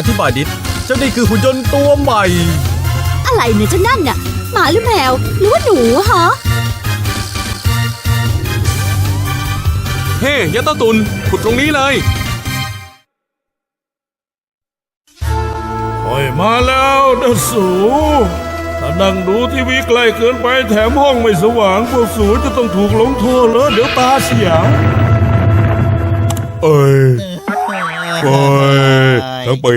อธิบายดิเจ้านี่คือหุ่นยนต์ตัวใหม่ อะไรเนี่ยเจ้านั่นน่ะหมาหรือแมวหรือว่าหนูฮะเฮ้ยะเต้าตุนขุดตรงนี้เลยโอ้ยมาแล้วนะสูถ้านั่งดูทีวีใกล้เกินไปแถมห้องไม่สว่างพวกสูจะต้องถูกลงโทษแล้วเดี๋ยวตาเสีย เอ้ยโอ้ย ทั้งปี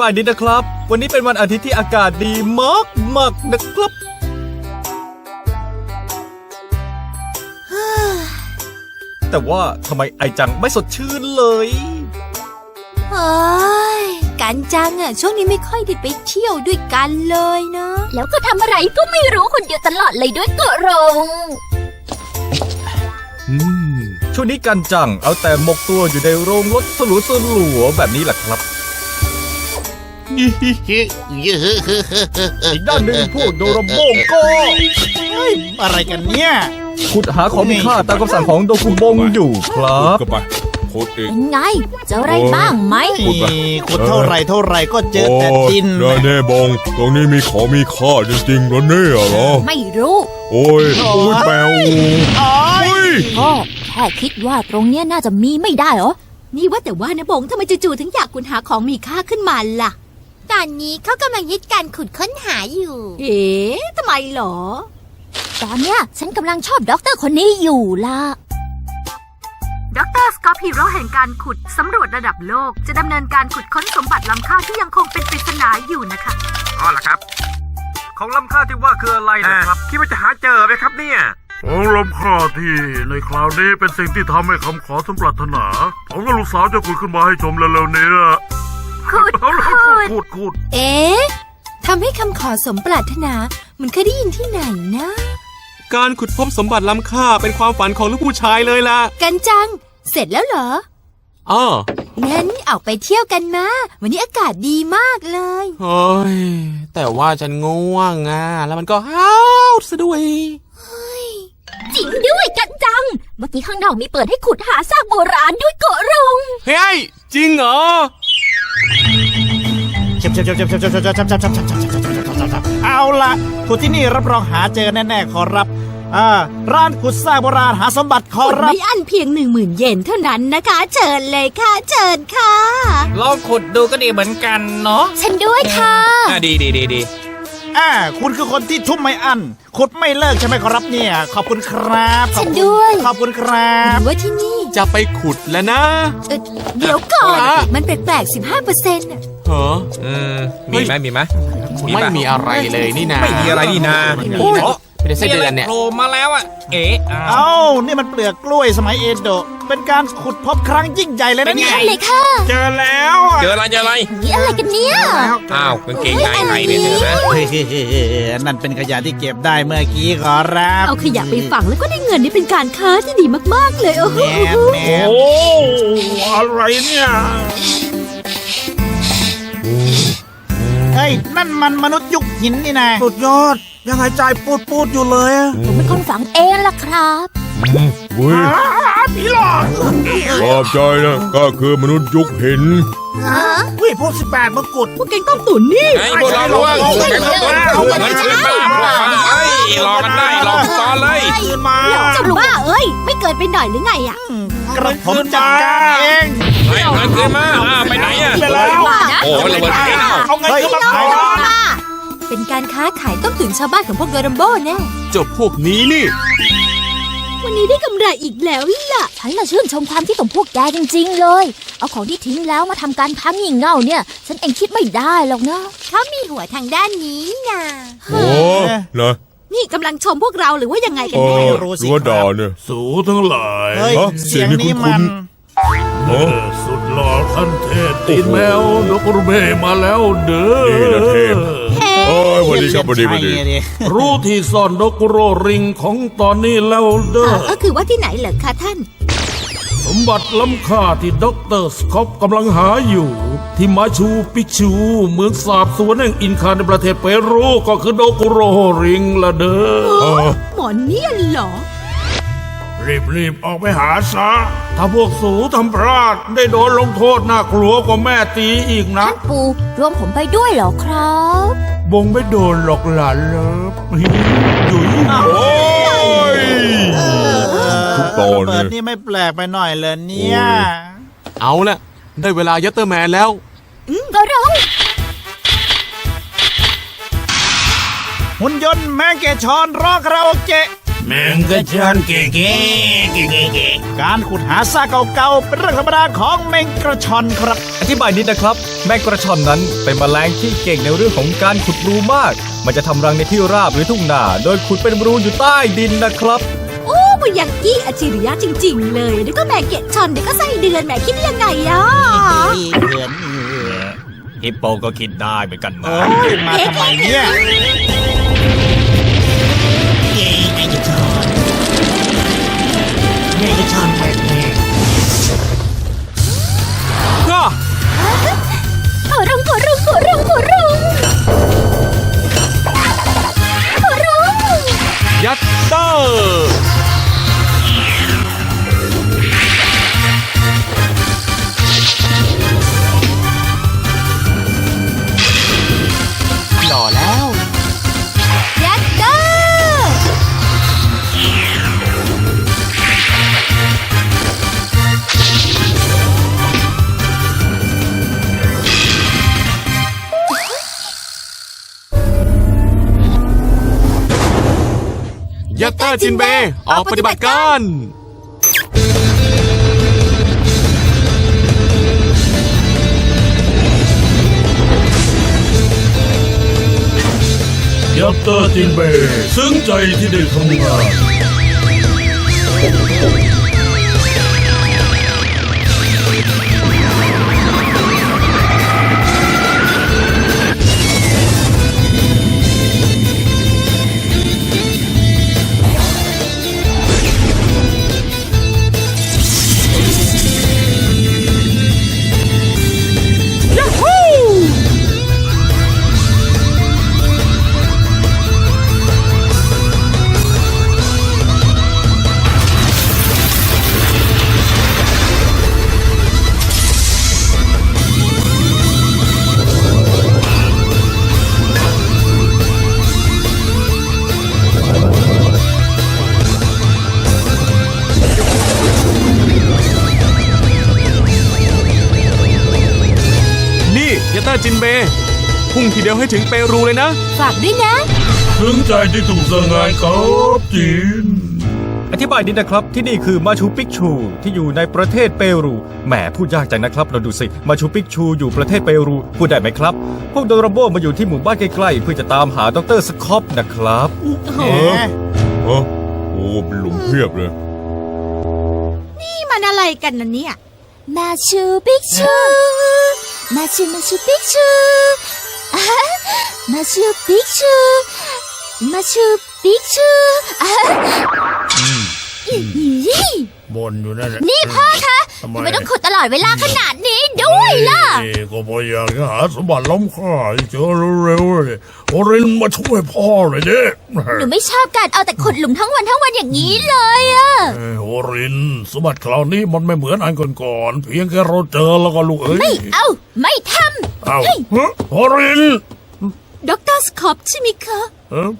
บายนิดนะครับ วันนี้เป็นวันอาทิตย์ที่อากาศดีมากมากๆนะครับ แต่ว่าทำไมไอจังไม่สดชื่นเลย เฮ้ยกันจังอะช่วงนี้ไม่ค่อยได้ไปเที่ยวด้วยกันเลยนะ แล้วก็ทำอะไรก็ไม่รู้คนเดียวตลอดเลยด้วยกรงอืม ช่วงนี้กันจังเอาแต่หมกตัวอยู่ในโรงรถสลัวสลัวๆแบบนี้แหละครับ อีกด้านหนึ่งพวกโดราโมงก็อะไรกันเนี่ยขุดหาของมีค่าตามคำสั่งของโดคุบงอยู่ครับก็ไปโคตรอีกเป็นไงเจออะไรบ้างไหมพูดไปขุดเท่าไหรเท่าไหรก็เจอแต่ดินโอ้ยแน่บงตรงนี้มีของมีค่าจริงๆแล้วเนี่ยเหรอไม่รู้ โอ้ยโอ้ยแมวอ๋อโอ้ยพ่อแค่คิดว่าตรงเนี้ยน่าจะมีไม่ได้เหรอนี่ว่าแต่ว่านะบงทำไมจู่ๆถึงอยากขุดหาของมีค่าขึ้นมาล่ะ ตอนนี้เขากำลังยึดการขุดค้นหาอยู่ เอ๊ะทำไมหรอ ตอนเนี้ยฉันกำลังชอบด็อกเตอร์คนนี้อยู่ล่ะดรสกอปฮีโร่แห่งการขุดสำรวจระดับโลก จะดำเนินการขุดค้นสมบัติล้ำค่าที่ยังคงเป็นปริศนาอยู่นะคะ อ๋อเหรอครับ ของล้ำค่าที่ว่าคืออะไรนะครับ คิดว่าจะหาเจอไหมครับเนี่ยของล้ำค่าที่ในคราวนี้เป็นสิ่งที่ทำให้คำขอสมปรารถนา ผมกับลูกสาวจะขุดขึ้นมาให้ชมเร็วๆนี้นะ ขุดเอาละขุขุดดขุดขุดเอ๊ะทำให้คำขอสมปรารถนาเหมันเคยได้ยินที่ไหนนะ การขุดพบสมบัติล้ำค่าเป็นความฝันของลูกผู้ชายเลยล่ะ กันจัง เสร็จแล้วเหรออ้องั้นออกไปเที่ยวกันมาวันนี้อากาศดีมากเลยเฮ้ยแต่ว่าฉันง่วงอะแล้วมันก็ห้าวซะด้วยจริงด้วยกันจัง เมื่อกี้ข้างนอกมีเปิดให้ขุดหาซากโบราณด้วยเกาะรงเฮ้ยจริงเหรอ เชบเชบเชบเชบเชบเชบเชบเชบเชบเชบเชบเชบเชบเชบเอาละขุดที่นี่รับรองหาเจอแน่ๆขอรับอ่าร้านขุดซากโบราณหาสมบัติขอขุดรับไม่อันเพียงหนึ่งหมื่นเยนเท่านั้นนะคะ เชิญเลยค่ะ เชิญค่ะ ลองขุดดูก็ดีเหมือนกันเนาะ ฉันด้วยค่ะ อะดีดีดีดี อ่า คุณคือคนที่ทุ่มไม่อันขุดไม่เลิกใช่ไหมขอรับเนี่ย ขอบคุณครับขอบฉันคุณด้วย ขอบคุณครับหรือว่าที่นี่จะไปขุดแล้วนะ เอ่อเดี๋ยวก่อนอะ มันแปลกๆ 15เปอร์เซ็นต์เหรออืมมีไหมมีไหมไม่มีอะไรเลยนี่นาไม่มีอะไรนี่นา โอ้ย อ๋อเป็นเป็นไส้เดือนเนี่ย โผล่มาแล้วอะ เอ๊ะอ้าวเอ้า นี่มันเปลือกกล้วยสมัยเอโดะ เป็นการขุดพบครั้งยิ่งใหญ่เลยนะเนี่ย เลยค่ะเจอแล้วอะเจออะไรเจออะไร นี่อะไรกันเนี่ย อ้าวกางเกงในใครเนี่ยเธอนะเฮ้ยนั่นเป็นขยะที่เก็บได้เมื่อกี้ขอรับเอาขยะไปฝังแล้วก็ได้เงินนี่เป็นการค้าที่ดีมากๆเลยโอ้โหแมนแมนโอ้อะไรเนี่ย เฮ้ย นั่นมันมนุษย์ยุคหินนี่นะสุดยอด ยังหายใจปูดปูดอยู่เลยอะผมเป็นคนฝังเองล่ะครับ อุ้ยขอบใจนะก็คือมนุษย์ยุคหินเฮ้ยพวกสิบแปดมงกุฎพวกแกงต้มตุ๋นนี่ไอ้พวกเราล่วงแกงต้นเงินคืนมาพวกมันเอ้ยรอกันได้รอตอนเลยคืนมาเจ้าบ้าเอ้ย ไม่เกินไปหน่อยหรือไงอะกระผมจัดการเอง เฮ้ยเงินคืนมาอ้าวไปไหนอะ ไปแล้วว่านะโอ้ยระเบิดแก้วเอาเงินคืนมาขายนะเป็นการค้าขายต้มตุ๋นชาวบ้านของพวกโดรัมโบ้แน่เจ้าพวกนี้นี่ วันนี้ได้กำไรอีกแล้วล่ะ ฉันละชื่นชมความคิดของพวกแกจริง ๆ เลย เอาของที่ทิ้งแล้วมาทำการพังหิ่งเง่าเนี่ย ฉันเองคิดไม่ได้หรอกนะเขามีหัวทางด้านนี้นะโอ้นะนี่กำลังชมพวกเราหรือว่ายังไงกันเอแน่อหรือว่าด่าเนี่ยสูทั้งหลายเฮ้ยฮะเสีเสียยงงนี่นี้คุ้มันนโอ้ เออสุดหล่อขั้นเทพตีนแมวนกกระเบมาแล้วเด้อนี่นะเทพโอ้ยสวันดีครับสวันดีสวันดีใช่ดิรู้ที่ซ่อนนกโรริงของตอนนี้แล้วเด้อก็คือว่าที่ไหนเหรอคะท่าน สมบัติล้ำค่าที่ด็อกเตอร์สคอปกำลังหาอยู่ ที่มาชูปิกชูเมืองสาบสวนแห่งอินคาในประเทศเปรูก็คือโดกุโรริงละเด้อเออหมอนเนี่ยเหรอ รีบรีบๆออกไปหาซะ ถ้าพวกสูทำพลาดได้โดนลงโทษน่ากลัวกว่าแม่ตีอีกนะ ท่านปูรวมผมไปด้วยเหรอครับ บงไม่โดนหลอกหลานเลิฟอยู่ โอ้ย ทุกตอนระเบิเลดย นี่ไม่แปลกไปหน่อยเลยเนี่ย เอาละได้เวลายัตเตอร์แมนแล้ว ก็ร้องหุ่นยนต์แมงเกชอนร้องคาราโอเกะแมงกะชันเก๋เก๋เก๋เก๋การขุดหาซากเก่าๆเป็นเรื่องธรรมดาของแมงกระชอนครับ อธิบายนิดนะครับ แมงกระชอนนั้นเป็นแมลงที่เก่งในเรื่องของการขุดรูมาก มันจะทำรังในที่ราบหรือทุ่งนาโดยขุดเป็นรูอยู่ใต้ดินนะครับโอ้มันอย่างกี้อัจฉริยะจริง ๆ เลยเดี๋ยวก็แม่เกะชอนเดี๋ยวก็ไส้เดือนแม่คิดได้ยังไงอะฮิปโปก็คิดได้เหมือนกันนะโอ้ยมาทำไมเนี่ย ต อร์จินเบย์ออกปฏิบัติการ ยัตเตอร์จินเบย์ซึ้งใจที่ได้ทำงานนี่ ทีเดียวให้ถึงเปรูเลยนะ ฝากด้วยนะซึ้งใจที่ถูกสงายกับจีน อธิบายนิดนะครับ ที่นี่คือมาชูปิกชู ที่อยู่ในประเทศเปรู แหมพูดยากจังนะครับ เราดูสิ มาชูปิกชูอยู่ประเทศเปรู พูดได้ไหมครับ พวกโดราโบมาอยู่ที่หมู่บ้านใกล้ๆ เพื่อจะตามหาดรสคอปนะครับ โอ้เออเออโอ้เป็นหลุมเพียบเลย นี่มันอะไรกันนะเนี่ย มาชูปิกชู มาชูมาชูปิกชู อ่ามาชูปิกชูมาชูปิกชูอ่าอี บนอยู่นั่นแหละนี่พ่อคะทำไมทำไมต้องขุดตลอดเวลาขนาดนี้ด้วยล่ะ นี่ก็พยายามจะหาสมบัติล้ำค่าให้เจอเร็วๆเลยโอรินมาช่วยพ่อเลยดิหนูไม่ชอบการเอาแต่ขุดหลุมทั้งวันทั้งวันอย่างนี้เลยอะเอ้ยโอริน สมบัติคราวนี้มันไม่เหมือนอันก่อนๆเพียงแค่เราเจอแล้วก็ลูกเอ้ยไม่เอาไม่ทเอ้าฮะโอรินดรสคอปใช่ไหมคะ เอ้า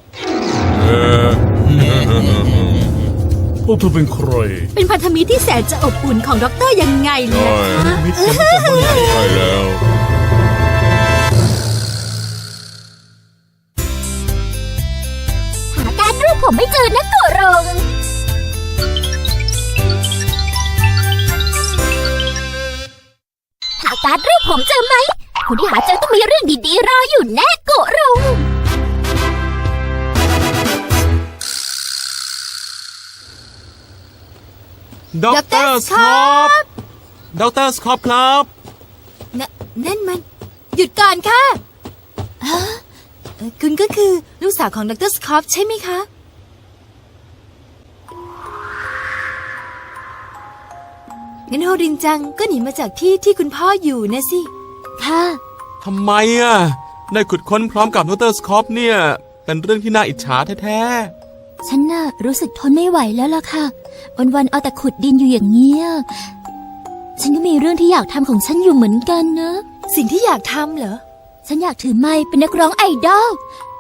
เออพ วกเธอเป็นใคร เป็นพันธมิตรที่แสนจะอบอุ่นของดรยังไงล่ะใช่มิตรกันแต่เมื่อไหร่ใช่แล้ว หาการรูปผมไม่เจอนะโกรงหาการรูปผมเจอไหม คนที่หาเจอต้องมีเรื่องดีๆรออยู่แน่โกรง ดอกเตอร์สคอปดอกเตอร์สคอปครับ นนั่นมัน หยุดก่อนค่ะฮะเอ่อคุณก็คือลูกสาวของดรสคอปใช่ไหมคะ งั้นโฮรินจังก็หนีมาจากที่ที่คุณพ่ออยู่นะสิ ค่ะ ทำไมอะ ได้ขุดค้นพร้อมกับดอกเตอร์สคอปเนี่ย เป็นเรื่องที่น่าอิจฉาแท้ ฉันน่ะรู้สึกทนไม่ไหวแล้วล่ะค่ะ วันๆเอาแต่ขุดดินอยู่อย่างเงี้ย ฉันก็มีเรื่องที่อยากทำของฉันอยู่เหมือนกันนะ สิ่งที่อยากทำเหรอ ฉันอยากถือไม้เป็นนักร้องไอดอล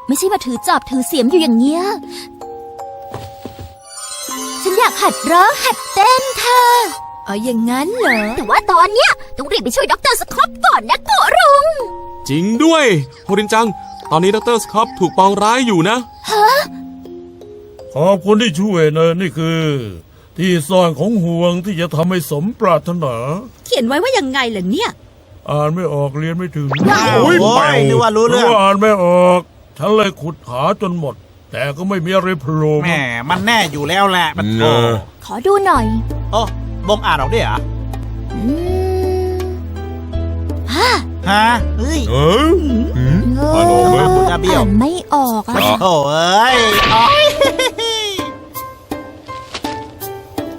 ไม่ใช่มาถือจอบถือเสียมอยู่อย่างเงี้ย ฉันอยากหัดร้องหัดเต้นค่ะอ๋ออย่างนั้นเหรอ แต่ว่าตอนเนี้ยต้องรีบไปช่วยด็อกเตอร์สคอปก่อนนะโกรุงๆจริงด้วย โฮรินจัง ตอนนี้ดอกเตอร์สคอปถูกปองร้ายอยู่นะ ขอบคุณที่ช่วยนะนี่คือ ที่ซ่อนของห่วงที่จะทำให้สมปรารถนาเขียนไว้ว่ายังไงล่ะเนี่ย อ่านไม่ออกเรียนไม่ถึงโอ้ยนึกว่ารู้หรืเรื่อองว่าอ่านไม่ออก ฉันเลยขุดหาจนหมด แต่ก็ไม่มีอะไรโผล่แหมมามันแน่อยู่แล้วแหละมันเอโอ้อขอดูหน่อย โอ้บงอ่านออกด้วยเหรออืมฮ่าฮะเฮ้ยเออหืมอ่านออกไหมคุณอาเบี้ยวอ่านไม่ออกอะโอ้เอ้ยอ๋อ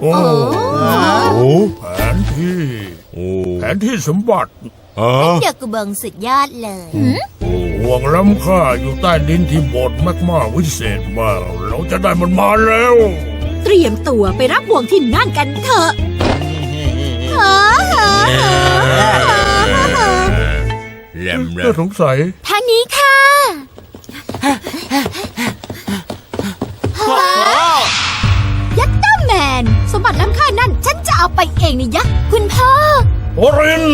โอ้โอ้แผนที่ โอ้แผนที่สมบัติอ่าเด็กกูเบิงสุดยอดเลยโอ้ห่วงล้ำค่าอยู่ใต้ดินที่บดมากๆวิเศษมากเราจะได้มันมาแล้ว เตรียมตัวไปรับบ่วงที่นั่นกันเถอะแหลมแหลน่ามสงสัยทางนี้ค่ะ สมบัติล้ำค่านั่น ฉันจะเอาไปเองนี่ยักษ์คุณพ่อ โอริน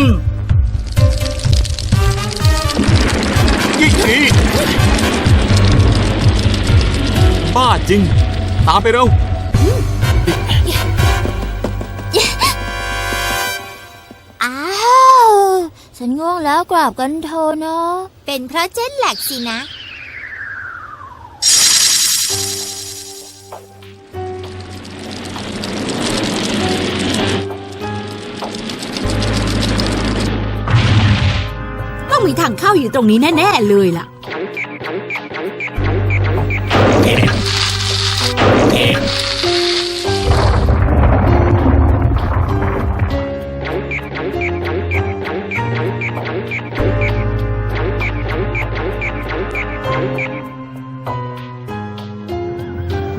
บ้าจริง ตามไปเร็ว อ้าว ฉันง่วงแล้วกราบกันเถอะเนาะเป็นเพราะเจ็ตแลกสินะ ต้องมีทางเข้าอยู่ตรงนี้แน่ ๆ เลยล่ะ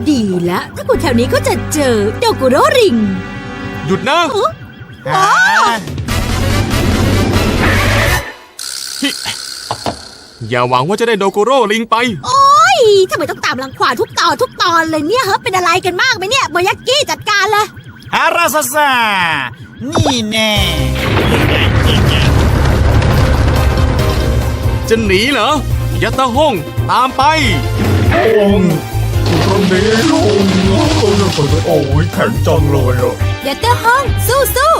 ดีแล้วถ้าคนแถวนี้ก็จะเจอโดกุโรริง หยุดนะ อ่า อย่าหวังว่าจะได้โดโกโร่ลิงไป โอ้ยทำไมต้องตามรังควานทุกตอนทุกตอนเลยเนี่ยเฮ้ยเป็นอะไรกันมากไหมเนี่ยโบยักกี้จัดการเลยฮาราซาซานี่แน่จะหนีเหรอยัตตาห้องตามไปองค์อุตรมนี้ลุงโอ้ยแข็งจังเลยอะเดี๋ยวเตอร์ห้องสู้สู้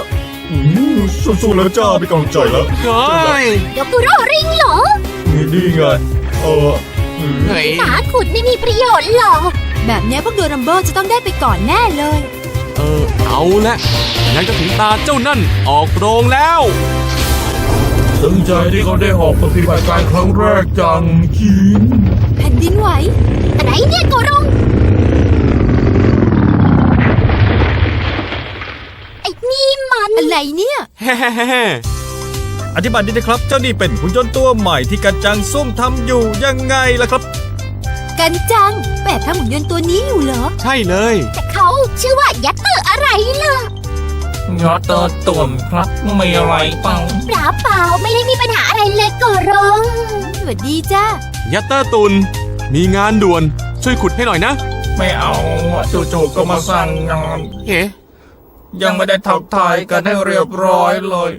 อืมสู้ๆแล้วจ้ามีกำลังใจแล้วเฮ้ยโดกุโรริงเหรอ นี่นี่ไงเอออืมเฮ้ยหมาขุดไม่มีประโยชน์หรอแบบเนี้ยพวกโดรัมเบิลจะต้องได้ไปก่อนแน่เลย เออ เอาละงั้นก็ถึงตาเจ้านั่นออกโรงแล้วถึงใจที่เขาได้ออกปฏิบัติการครั้งแรกจังจริงแผ่นดินไหว อะไรเนี่ยโกรงไอ้นี่มันอะไรเนี่ยแฮ่ อธิบายนิดนะครับ เจ้านี่เป็นหุ่นยนต์ตัวใหม่ที่กันจังซุ่มทำอยู่ยังไงล่ะครับ กันจังแบบทำหุ่นยนต์ตัวนี้อยู่เหรอ ใช่เลย แต่เขาชื่อว่ายัตเตอร์อะไรล่ะยอดเตอร์ตุ่นครับมีอะไรเปล่าเปล่าเปล่าไม่ได้มีปัญหาอะไรเลยโกรงสวัสดีจ้ายัตเตอร์ตุน มีงานด่วน ช่วยขุดให้หน่อยนะ ไม่เอาจู่ๆก็มาสั่งงานเฮ้ยังไม่ได้ทักทายกันให้เรียบร้อยเลย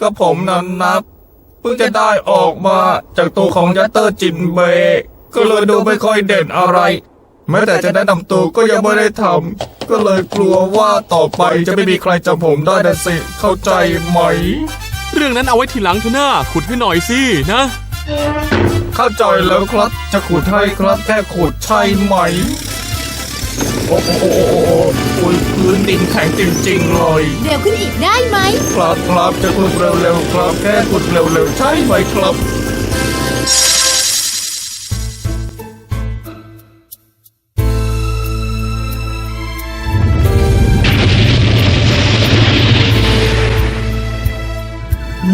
ก็ผมนั้นนับเพิ่งจะได้ออกมาจากตัวของยัตเตอร์จินเบย์ก็เลยดูไม่ค่อยเด่นอะไร แม้แต่จะแนะนำตัวก็ยังไม่ได้ทำก็เลยกลัวว่าต่อไปจะไม่มีใครจำผมได้นะสิ เข้าใจไหม เรื่องนั้นเอาไว้ทีหลังเถอะนะขุดให้หน่อยสินะ เข้าใจแล้วครับ จะขุดให้ครับแค่ขุดใช่ไหม โอ้โหโอ้โหโอ้โหโอ้ยพื้นดินแข็งจริงๆเลยเร็วขึ้นอีกได้ไหม ครับครับจะขุดเร็วๆครับแค่ขุดเร็วๆใช่ไหมครับ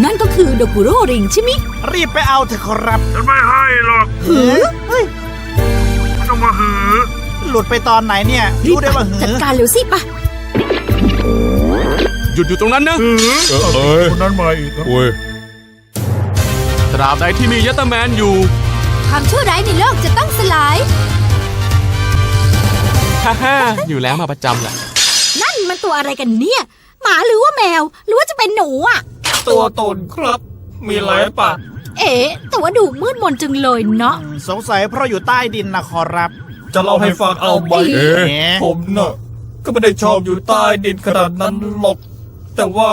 นั่นก็คือโดกุโรริงใช่ไหมรีบไปเอาเถอะครับ ฉันไม่ให้หรอกหือเฮ้ยต้องมาหือ หลุดไปตอนไหนเนี่ยรีบรู้ได้ว่าหืจัดอการเร็วสิปะหยุดอยู่ตรงนั้นนะเอ้ยคนนั้นมาอีกครับโอ้ยตราบใดที่มียัตเตอร์แมนอยู่ ความชั่วร้ายในโลกจะต้องสลาย ฮ่าฮ่าอยู่แล้วมาประจำแหละ นั่นมันตัวอะไรกันเนี่ย หมาหรือว่าแมว หรือว่าจะเป็นหนูอะ ตัวตนครับ มีอะไรปะเอ๋แต่ว่าดูมืดมนจังเลยเนาะ สงสัยเพราะอยู่ใต้ดินนะขอรับ จะเล่าให้ฟังเอาไหมเอ๊ะเอ๊ะผมเนอะก็ไม่ได้ชอบอยู่ใต้ดินขนาดนั้นหรอก แต่ว่า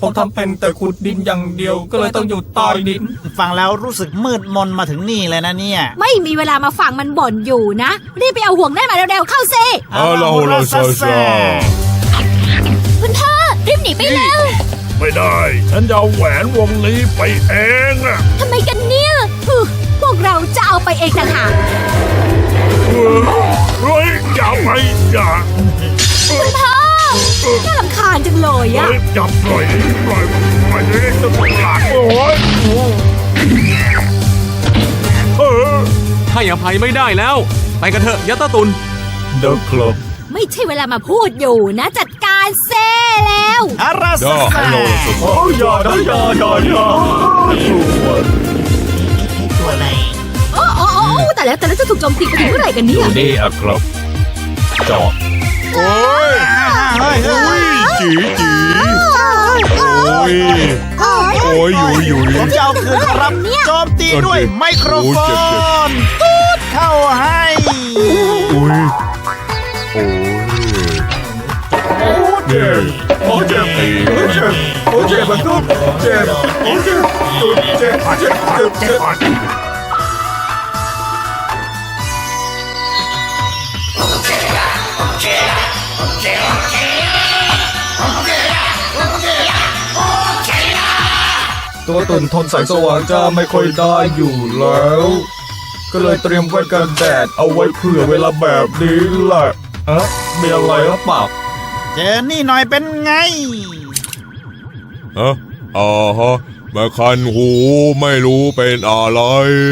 ผมทำเป็นแต่ขุดดินอย่างเดียว ก็เลยต้องอยู่ใต้ดิน ฟังแล้วรู้สึกมืดมนมาถึงนี่เลยนะเนี่ย ไม่มีเวลามาฟังมันบ่นอยู่นะ รีบไปเอาห่วงนั่นมาเร็วๆเข้าซิเอาเราเราซาซาคุณพ่อรีบหนีไปแล้วไม่ได้ ฉันจะเอาแหวนวงนี้ไปเองอะทำไมกันเนี่ยฮึพวกเราจะเอาไปเองต่างหาก เฮ้ยอย่าไปอย่าน่ารำคาญจังเลยเฮ้อะยอย่าปล่อยปล่อยปล่อยเลยจะตลาดโอ้ยเออให้อภัยไม่ได้แล้ว ไปกันเถอะยัตเตอร์ตุน เด็กครับไม่ใช่เวลามาพูดอยู่นะ จัดการเซ่แล้วอาราย่าโอ้ยอย่านะอย่าอย่าอย่าตัวอะไรโอ้โอ้โอ้ แต่แล้วแต่แล้วจะถูกโจมตีไปถึงเมื่อไหร่กันเนี่ยนี่อะครับจอบโอ้ยเฮ้ยเฮ้โอ้ยยจีจีโอ้ยโอ้ยอยู่อยู่ผมจะเอาคืนครับโจมตีด้วยไมโครโฟโอ้เจ็บเจ็บนตูดเข้าให้โอ้ยโอ้ยเนี่ยโอ้เจ็บตีโอ้เจ็บโอ้เจ็บมันก็เจ็บโอ้เจ็บเจ็บเจ็บเจ็บเจ็บ ตัวตุ่นทนแสงสว่างจะไม่ค่อยได้อยู่แล้ว ก็เลยเตรียมไว้กันแดดเอาไว้เผื่อเวลาแบบนี้แหละอะมีอะไรหรือเปล่าเจอนี่หน่อยเป็นไง ฮะอ่าฮะมาคันหูไม่รู้เป็นอะไร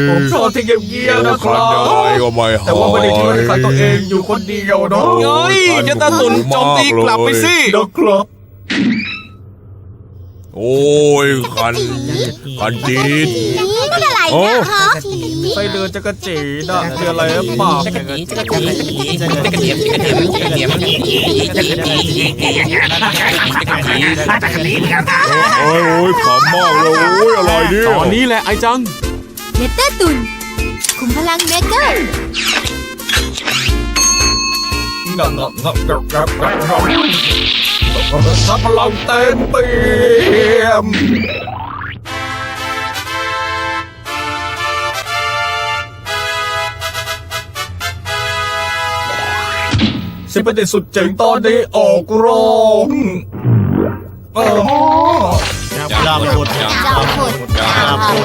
ผมชอบที่เงียบๆนะคคัรันยังไงบ ก็ไม่หายแต่ว่าไม่ได้ทิ้งให้ใครตัวเองอยู่คนเดียวเนาะเฮ้ยยัตเตอร์ตุนโจมตีกลับไปสินะครับ โอ้ยคันคันจีดนี่มันอะไรโอ้เนี่ยฮะไส้เดือนจะกระจีนะมีอะไรหรือเปล่าโอ้ยโอ้ยขำมากเลยโอ้ยอะไรเนี่ยตอนนี้แหละไอจังเนเตอร์ตุนคุมพลังเมเกอร์งับงับงับงับงับงับงับทัพพลังเต็มเปี่ย ม สิบประเด็นสุดเจ๋งตอนนี้ออกโรงเออยาพูดยาเจ้าพูดเจ้าพูด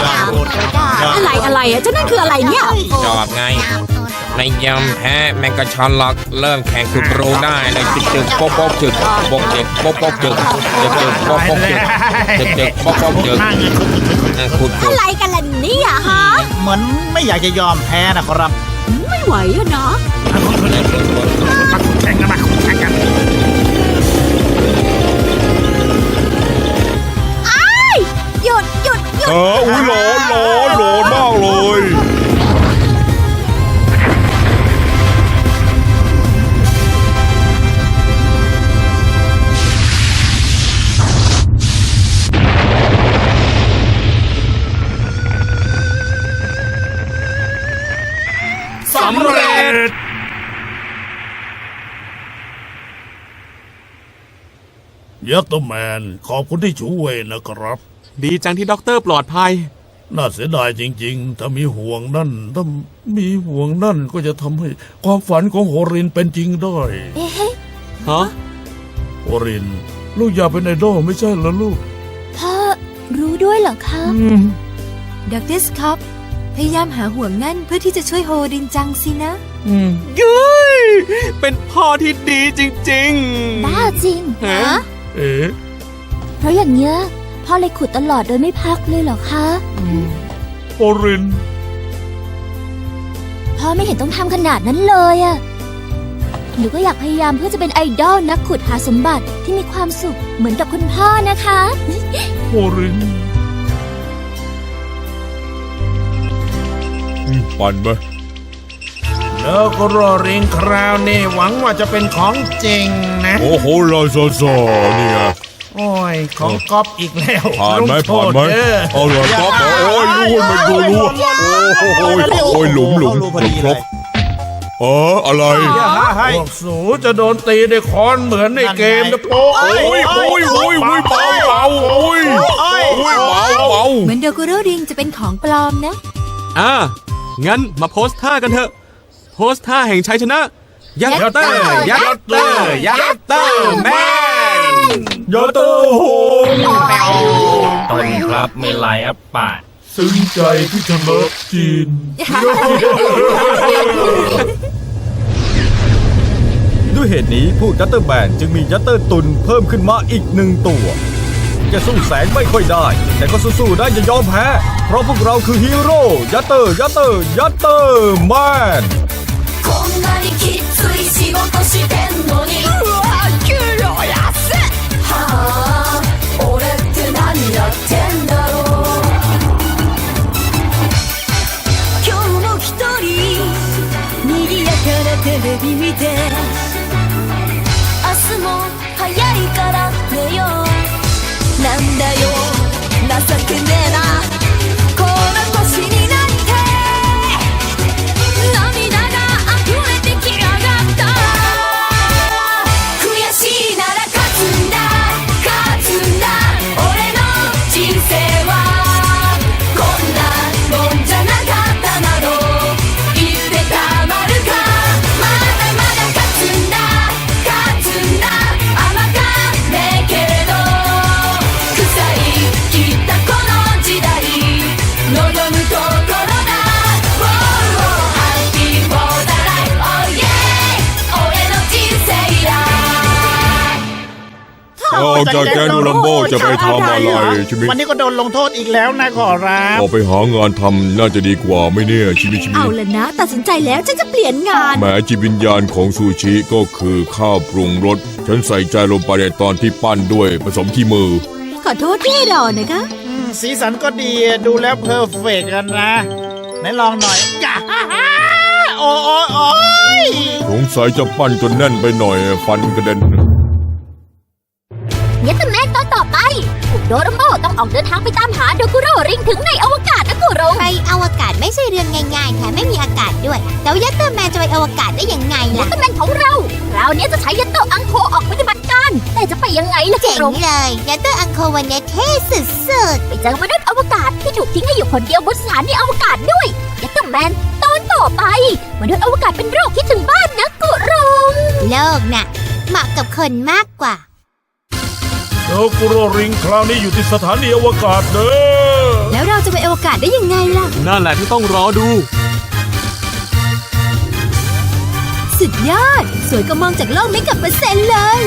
เจ้าพูดเจ้าอะไรอะไรอะเจ้านั่นคืออะไรเนี่ยจอบไง ในยำแพ้แมงกะชอนล็อกเริ่มแข่งขุดรูได้เลยจึกจึกโป๊กโป๊กจึกโป๊กจึกโป๊กโป๊กจึกจึกจึกโป๊กโป๊กจึกจึกจึกโป๊กโป๊กจึกขุดขุอะไรกันล่ะเนี่ยฮะเหมือนไม่อยากจะยอมแพ้นะครับ ไม่ไหวอะเนาแข่งกันมาแข่งกันหยุดหยุดหยุดเอออุ้ยร้อนร้อนร้อ ยัตเตอร์แมน ขอบคุณที่ช่วยนะครับ ดีจังที่ด็อกเตอร์ปลอดภัย น่าเสียดายจริง ๆ ถ้ามีห่วงนั่น ถ้ามีห่วงนั่นก็จะทำให้ความฝันของโฮรินเป็นจริงได้ เอ๊ะฮะ โฮริน ลูกอยากเป็นไอดอลไม่ใช่เหรอลูก พ่อรู้ด้วยเหรอคะดรสคอปพยายามหาห่วงนั่นเพื่อที่จะช่วยโฮรินจังสินะยุ้ยเป็นพ่อที่ดีจริงๆ บ้าจริงฮะ เอ๊ะเพราะอย่างเงี้ยพ่อเลยขุดตลอดโดยไม่พักเลยเหรอคะโฮริน พ่อไม่เห็นต้องทำขนาดนั้นเลยอะหนูก็อยากพยายามเพื่อจะเป็นไอดอลนักขุดหาสมบัติที่มีความสุขเหมือนกับคุณพ่อนะคะโฮรินปั่นไหม แล้วก็รอริงคราวนี้หวังว่าจะเป็นของจริงนะ โอ้โหลาซาซาเนี่ยโอ้ย ของก๊อฟอีกแล้วผ่านไหมลงโทผ่านษไหมเด้อเอาเลยก๊อฟโอ้ยรู้มันดูรู้โอ้โหโอ้ยหลุมหลุมรู้พอดีคเลรยบเอออะไรให้พวกสูจะโดนตีด้วยค้อนเหมือนในเกมนะโป๊ะโอ้ยโอ้ยโอ้ยโอ้ยเบาเบาโอ้ยโอ้ยเบาเบาเหมือนโดกุโรริงจะเป็นของปลอมนะ อ่างั้นมาโพสท่ากันเถอะ โพสท่าแห่งชัยชนะ ยัตเตอร์ยัตเตอร์ยัตเตอร์แมนยอเตอร์โฮมตรงครับไม่ไรอัปปะซึ้งใจที่ชนะจีนด้วยเหตุนี้ผู้ยัตเตอร์แมนจึงมียัตเตอร์ตุนเพิ่มขึ้นมาอีกหนึ่งตัว จะสู้แสงไม่ค่อยได้ แต่ก็สู้ๆได้อย่ายอมแพ้ เพราะพวกเราคือฮีโร่ยัตเตอร์ยัตเตอร์ยัตเตอร์แมน して ออกจากแกนูลัมโบจะไปทำอะไรชีวิตวันนี้ก็โดนลงโทษอีกแล้วนะขอรับออกไปหางานทำน่าจะดีกว่าไหม่เนี่ยชีวิตชีวิตเอาละนะตัดสินใจแล้วฉันจะเปลี่ยนงานแหม้จิตวิญญาณของซูชิก็คือข้าวปรุงรสฉันใส่ใจลงไปในตอนที่ปั้นด้วยผสมขี้มือ ขอโทษที่ให้รอนะคะอืมสีสันก็ดีดูแล้วเพอร์เฟกกันนะไหนลองหน่อยอย่าฮ่าฮ่าโอ้โอ้โอ้ยสงสัยจะปั้นจนแน่นไปหน่อย ฟันกระเด็นยัต เตอร์แมนตอนต่อไปโดราโมต้องออกเดินทางไปตามหาโดกุโรริงถึงในอวกาศนะกุโรงไปอวกาศไม่ใช่เรื่องง่ายๆแถมไม่มีอากาศด้วย แล้วยัตเตอร์แมนจะไปอวกาศได้ยังไงยัล่ะตเตอร์แมนของเราคราวนี้จะใช้ยัตเตอร์อังโคออกปฏิบัติการ แต่จะไปยังไงล่ะกุเจ๋งโรงเลยยัตเตอร์อังโควันเนี้ยเท่สุดไปเจอมนุษย์อวกาศที่ถูกทิ้งให้อยู่คนเดียวบนสถานีอวกาศด้วยยัตเตอร์แมนตอนต่อไปมนุษย์อวกาศเป็นโรคคิดถึงบ้านนะกุโรงๆโลกน่ะเหมาะกับคนมากกว่า โดกุโรริงคราวนี้อยู่ที่สถานีอวกาศเด้อแล้วเราจะไปอวกาศได้ยังไงล่ะ นั่นแหละที่ต้องรอดู สุดยอด สวยก็มองจากโลกไม่กับเปอร์เซ็นต์เลย